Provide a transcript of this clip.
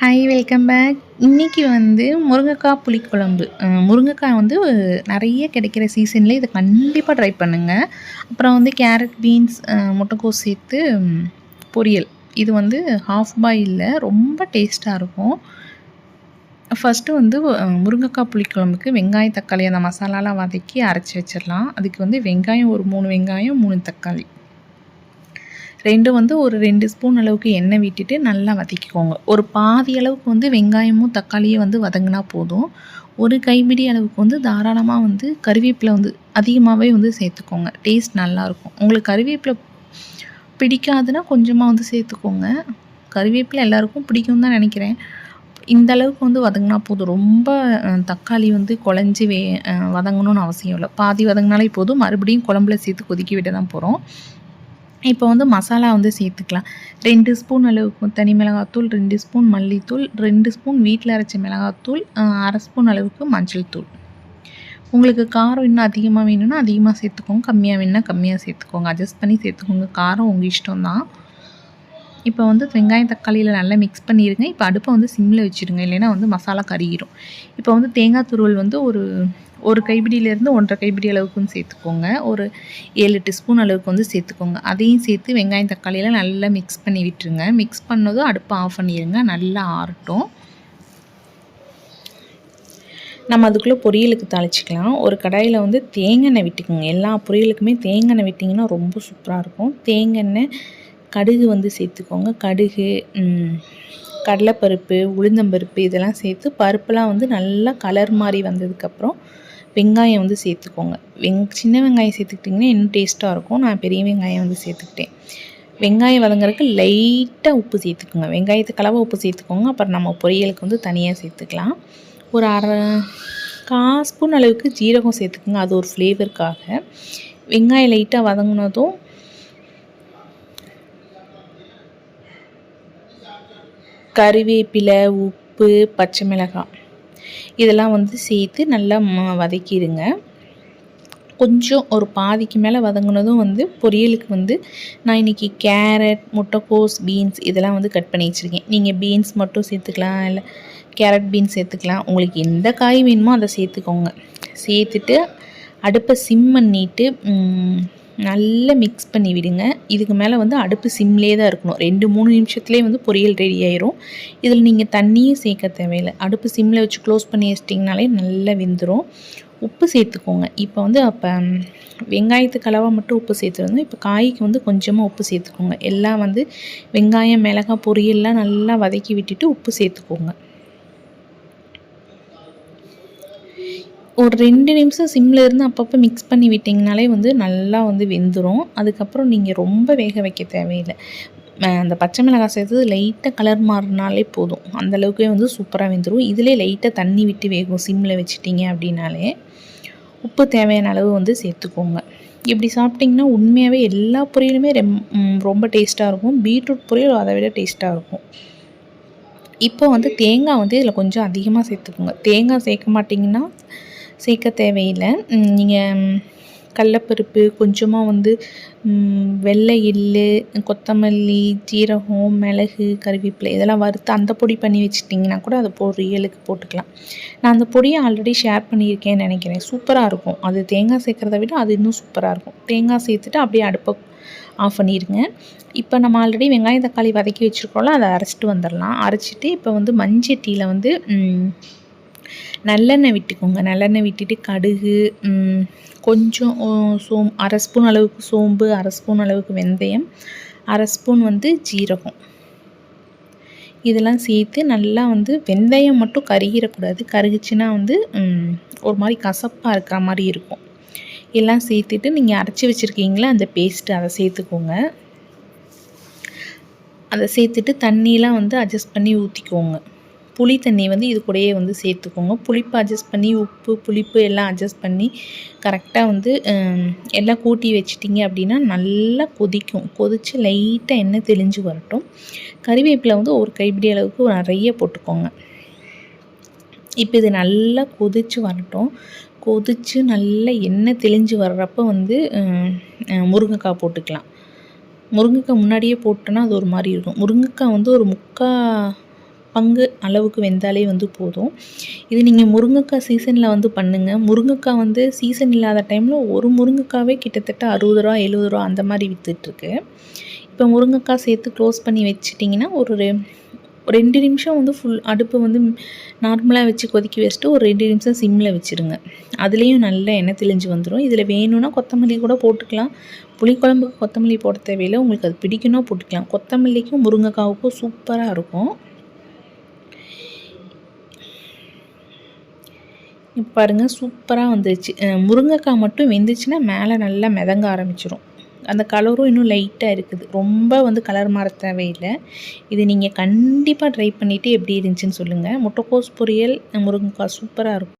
Hi welcome back இன்றைக்கி வந்து முருங்கைக்காய் புளிக்குழம்பு. முருங்கைக்காய் வந்து நிறைய கிடைக்கிற சீசனில் இதை கண்டிப்பாக ட்ரை பண்ணுங்கள் அப்புறம் வந்து கேரட் பீன்ஸ் முட்டைக்கோஸ் சேர்த்து பொரியல். இது வந்து ஹாஃப் பாயில் ரொம்ப டேஸ்ட்டாக இருக்கும். ஃபஸ்ட்டு வந்து முருங்கைக்காய் புளிக்குழம்புக்கு வெங்காயம் தக்காளி அந்த மசாலாலாம் வதக்கி அரைச்சி வச்சிடலாம். அதுக்கு வந்து வெங்காயம் ஒரு மூணு வெங்காயம் மூணு தக்காளி. ரெண்டும் வந்து ஒரு ரெண்டு ஸ்பூன் அளவுக்கு எண்ணெய் விட்டுட்டு நல்லா வதக்கிக்கோங்க. ஒரு பாதி அளவுக்கு வந்து வெங்காயமும் தக்காளியும் வந்து வதங்கினா போதும். ஒரு கைப்பிடி அளவுக்கு வந்து தாராளமாக வந்து கருவேப்பிலை வந்து அதிகமாகவே வந்து சேர்த்துக்கோங்க. டேஸ்ட் நல்லாயிருக்கும் உங்களுக்கு கருவேப்பிலை பிடிக்காதுன்னா கொஞ்சமாக வந்து சேர்த்துக்கோங்க. கருவேப்பிலை எல்லாருக்கும் பிடிக்கும் தான் நினைக்கிறேன். இந்த அளவுக்கு வந்து வதங்கினா போதும். ரொம்ப தக்காளி வந்து குழஞ்சி வே வதங்கணும்னு அவசியம் இல்லை. பாதி வதங்கினாலே போதும். மறுபடியும் குழம்புல சேர்த்து கொதிக்க விட தான் போகிறோம் இப்போ வந்து மசாலா வந்து சேர்த்துக்கலாம். ரெண்டு ஸ்பூன் அளவுக்கு தனி மிளகாத்தூள் ரெண்டு ஸ்பூன் மல்லித்தூள் ரெண்டு ஸ்பூன் வீட்டில் அரைச்ச மிளகாத்தூள் அரை ஸ்பூன் அளவுக்கு மஞ்சள் தூள். உங்களுக்கு காரம் இன்னும் அதிகமாக வேணும்னா அதிகமாக சேர்த்துக்கோங்க. கம்மியாக வேணுன்னா கம்மியாக சேர்த்துக்கோங்க. அட்ஜஸ்ட் பண்ணி சேர்த்துக்கோங்க. காரம் உங்கள் இஷ்டம் தான் இப்போ வந்து வெங்காயம் தக்காளியில் நல்லா மிக்ஸ் பண்ணிடுங்க இப்போ அடுப்பை வந்து சிம்மில் வச்சுருங்க இல்லைன்னா வந்து மசாலா கறியிடும் இப்போ வந்து தேங்காய் துருவல் வந்து ஒரு ஒரு கைப்பிடியிலேருந்து ஒன்றரை கைப்பிடி அளவுக்கும் சேர்த்துக்கோங்க. ஒரு ஏழு எட்டு ஸ்பூன் அளவுக்கு வந்து சேர்த்துக்கோங்க. அதையும் சேர்த்து வெங்காயம் தக்காளியெல்லாம் நல்லா மிக்ஸ் பண்ணி விட்டுருங்க. மிக்ஸ் பண்ணதும் அடுப்பை ஆஃப் பண்ணிடுங்க நல்லா ஆறட்டும். நம்ம அதுக்குள்ளே பொரியலுக்கு தாளிச்சிக்கலாம். ஒரு கடாயில் வந்து தேங்காய் விட்டுக்கோங்க. எல்லா பொரியலுக்குமே தேங்காய் விட்டிங்கன்னா ரொம்ப சூப்பராக இருக்கும். தேங்காய் கடுகு வந்து சேர்த்துக்கோங்க. கடுகு கடலைப்பருப்பு உளுந்தம்பருப்பு இதெல்லாம் சேர்த்து பருப்புலாம் வந்து நல்லா கலர் மாதிரி வந்ததுக்கப்புறம் வெங்காயம் வந்து சேர்த்துக்கோங்க. வெங் சின்ன வெங்காயம் சேர்த்துக்கிட்டிங்கன்னா இன்னும் டேஸ்ட்டாக இருக்கும். நான் பெரிய வெங்காயம் வந்து சேர்த்துக்கிட்டேன். வெங்காயம் வதங்குறதுக்கு லைட்டாக உப்பு சேர்த்துக்கோங்க. வெங்காயத்துக்கு உப்பு சேர்த்துக்கோங்க. அப்புறம் நம்ம பொரியலுக்கு வந்து தனியாக சேர்த்துக்கலாம். ஒரு அரை கா ஸ்பூன் அளவுக்கு ஜீரகம் சேர்த்துக்கோங்க. அது ஒரு ஃப்ளேவருக்காக வெங்காயம் லைட்டாக வதங்கினதும் கறிவேப்பிலை உப்பு பச்சை மிளகாய் இதெல்லாம் வந்து சேர்த்து நல்லா வதக்கிடுங்க. கொஞ்சம் ஒரு பாதிக்கு மேலே வதங்கினதும் வந்து பொரியலுக்கு வந்து நான் இன்றைக்கி கேரட் முட்டைக்கோஸ் பீன்ஸ் இதெல்லாம் வந்து கட் பண்ணி வச்சுருக்கேன். நீங்கள் பீன்ஸ் மட்டும் சேர்த்துக்கலாம் இல்லை கேரட் பீன்ஸ் சேர்த்துக்கலாம். உங்களுக்கு எந்த காய் வேணுமோ அதை சேர்த்துக்கோங்க. சேர்த்துட்டு அடுப்பை சிம் பண்ணிவிட்டு நல்லா மிக்ஸ் பண்ணி விடுங்க. இதுக்கு மேலே வந்து அடுப்பு சிம்லே தான் இருக்கணும். ரெண்டு மூணு நிமிஷத்துலேயே வந்து பொரியல் ரெடி ஆயிரும். இதில் நீங்கள் தண்ணியும் சேர்க்க தேவையில்லை. அடுப்பு சிம்மில் வச்சு க்ளோஸ் பண்ணி வச்சிட்டிங்கனாலே நல்லா வெந்துடும் உப்பு சேர்த்துக்கோங்க. இப்போ வந்து அப்போ வெங்காயத்துக்கு அளவாக மட்டும் உப்பு சேர்த்துருந்தோம். இப்போ காய்க்கு வந்து கொஞ்சமாக உப்பு சேர்த்துக்கோங்க. எல்லாம் வந்து வெங்காயம் மிளகாய் பொரியல்லாம் நல்லா வதக்கி விட்டுட்டு உப்பு சேர்த்துக்கோங்க. ஒரு ரெண்டு நிமிஷம் சிம்மில் இருந்து அப்பப்போ மிக்ஸ் பண்ணி விட்டிங்கனாலே வந்து நல்லா வந்து வெந்துடும் அதுக்கப்புறம் நீங்கள் ரொம்ப வேக வைக்க தேவையில்லை. அந்த பச்சை மிளகாய் சேர்த்து லைட்டாக கலர் மாறினாலே போதும். அந்தளவுக்கே வந்து சூப்பராக வெந்துடும் இதிலே லைட்டாக தண்ணி விட்டு வேகும் சிம்மில் வச்சுட்டிங்க அப்படின்னாலே உப்பு தேவையான அளவு வந்து சேர்த்துக்கோங்க. இப்படி சாப்பிட்டிங்கன்னா உண்மையாகவே எல்லா பொரியலுமே ரெம் ரொம்ப டேஸ்ட்டாக இருக்கும். பீட்ரூட் பொரியல் அதை விட டேஸ்ட்டாக இருக்கும். இப்போ வந்து தேங்காய் வந்து இதில் கொஞ்சம் அதிகமாக சேர்த்துக்கோங்க. தேங்காய் சேர்க்க மாட்டிங்கன்னா சேர்க்க தேவையில்லை. நீங்கள் கடலப்பருப்பு கொஞ்சமாக வந்து வெள்ளை எள்ளு கொத்தமல்லி ஜீரகம் மிளகு கருவேப்பிலை இதெல்லாம் வறுத்து அந்த பொடி பண்ணி வச்சுட்டிங்கன்னா கூட அதை பொரியலுக்கு போட்டுக்கலாம். நான் அந்த பொடியை ஆல்ரெடி ஷேர் பண்ணியிருக்கேன்னு நினைக்கிறேன். சூப்பராக இருக்கும். அது தேங்காய் சேர்க்குறத விட அது இன்னும் சூப்பராக இருக்கும். தேங்காய் சேர்த்துட்டு அப்படியே அடுப்பை ஆஃப் பண்ணிடுங்க இப்போ நம்ம ஆல்ரெடி வெங்காயம் தக்காளி வதக்கி வச்சுருக்கோம்ல அதை அரைச்சிட்டு வந்துடலாம். அரைச்சிட்டு இப்போ வந்து மஞ்சட்டியில் வந்து நல்லெண்ணெய் விட்டுக்கோங்க. நல்லெண்ணெய் விட்டுட்டு கடுகு கொஞ்சம் சோம் அரை ஸ்பூன் அளவுக்கு சோம்பு அரை ஸ்பூன் அளவுக்கு வெந்தயம் அரை ஸ்பூன் வந்து ஜீரகம். இதெல்லாம் சேர்த்து நல்லா வந்து வெந்தயம் மட்டும் கருகிடக்கூடாது. கருகிச்சுன்னா வந்து ஒரு மாதிரி கசப்பாக இருக்கிற மாதிரி இருக்கும். எல்லாம் சேர்த்துட்டு நீங்கள் அரைச்சி வச்சுருக்கீங்களா அந்த பேஸ்ட்டு அதை சேர்த்துக்கோங்க. அதை சேர்த்துட்டு தண்ணியெலாம் வந்து அட்ஜஸ்ட் பண்ணி ஊற்றிக்கோங்க புளி தண்ணி வந்து இது கூடயே வந்து சேர்த்துக்கோங்க. புளிப்பு அட்ஜஸ்ட் பண்ணி உப்பு புளிப்பு எல்லாம் அட்ஜஸ்ட் பண்ணி கரெக்டாக வந்து எல்லாம் கூட்டி வச்சிட்டிங்க அப்படின்னா நல்லா கொதிக்கும். கொதித்து லைட்டாக எண்ணெய் தெளிஞ்சு வரட்டும். கறிவேப்பிலை வந்து ஒரு கைப்பிடி அளவுக்கு நிறைய போட்டுக்கோங்க. இப்போ இது நல்லா கொதித்து வரட்டும். கொதித்து நல்லா எண்ணெய் தெளிஞ்சு வர்றப்போ வந்து முருங்கைக்காய் போட்டுக்கலாம். முருங்கைக்காய் முன்னாடியே போட்டோன்னா அது ஒரு மாதிரி இருக்கும். முருங்கைக்காய் வந்து ஒரு முக்கால் பங்கு அளவுக்கு வெந்தாலே வந்து போதும். இது நீங்கள் முருங்கைக்காய் சீசனில் வந்து பண்ணுங்கள் முருங்கைக்காய் வந்து சீசன் இல்லாத டைமில் ஒரு முருங்கைக்காவே கிட்டத்தட்ட அறுபது ரூபா எழுபது ரூபா அந்த மாதிரி விற்றுட்ருக்கு இப்போ முருங்கைக்காய் சேர்த்து க்ளோஸ் பண்ணி வச்சிட்டிங்கன்னா ஒரு ரெண்டு நிமிஷம் வந்து ஃபுல் அடுப்பு வந்து நார்மலாக வச்சு கொதிக்க வச்சுட்டு ஒரு ரெண்டு நிமிஷம் சிம்மில் வச்சுருங்க அதுலேயும் நல்ல எண்ணெய் தெளிஞ்சு வந்துடும் இதில் வேணும்னா கொத்தமல்லி கூட போட்டுக்கலாம். புளிக்குழம்புக்கு கொத்தமல்லி போட தேவையில்லை. உங்களுக்கு அது பிடிக்குன்னா போட்டுக்கலாம். கொத்தமல்லிக்கும் முருங்கைக்காவுக்கும் சூப்பராக இருக்கும். பாருங்கள் சூப்பராக வந்துருச்சு. முருங்கைக்காய் மட்டும் வெந்துச்சுன்னா மேலே நல்லா மிதங்க ஆரம்பிச்சிடும் அந்த கலரும் இன்னும் லைட்டாக இருக்குது. ரொம்ப வந்து கலர் மாற தேவையில்லை. இது நீங்கள் கண்டிப்பாக ட்ரை பண்ணிவிட்டு எப்படி இருந்துச்சுன்னு சொல்லுங்கள் முட்டைக்கோஸ் பொரியல் முருங்கைக்காய் சூப்பராக இருக்கும்.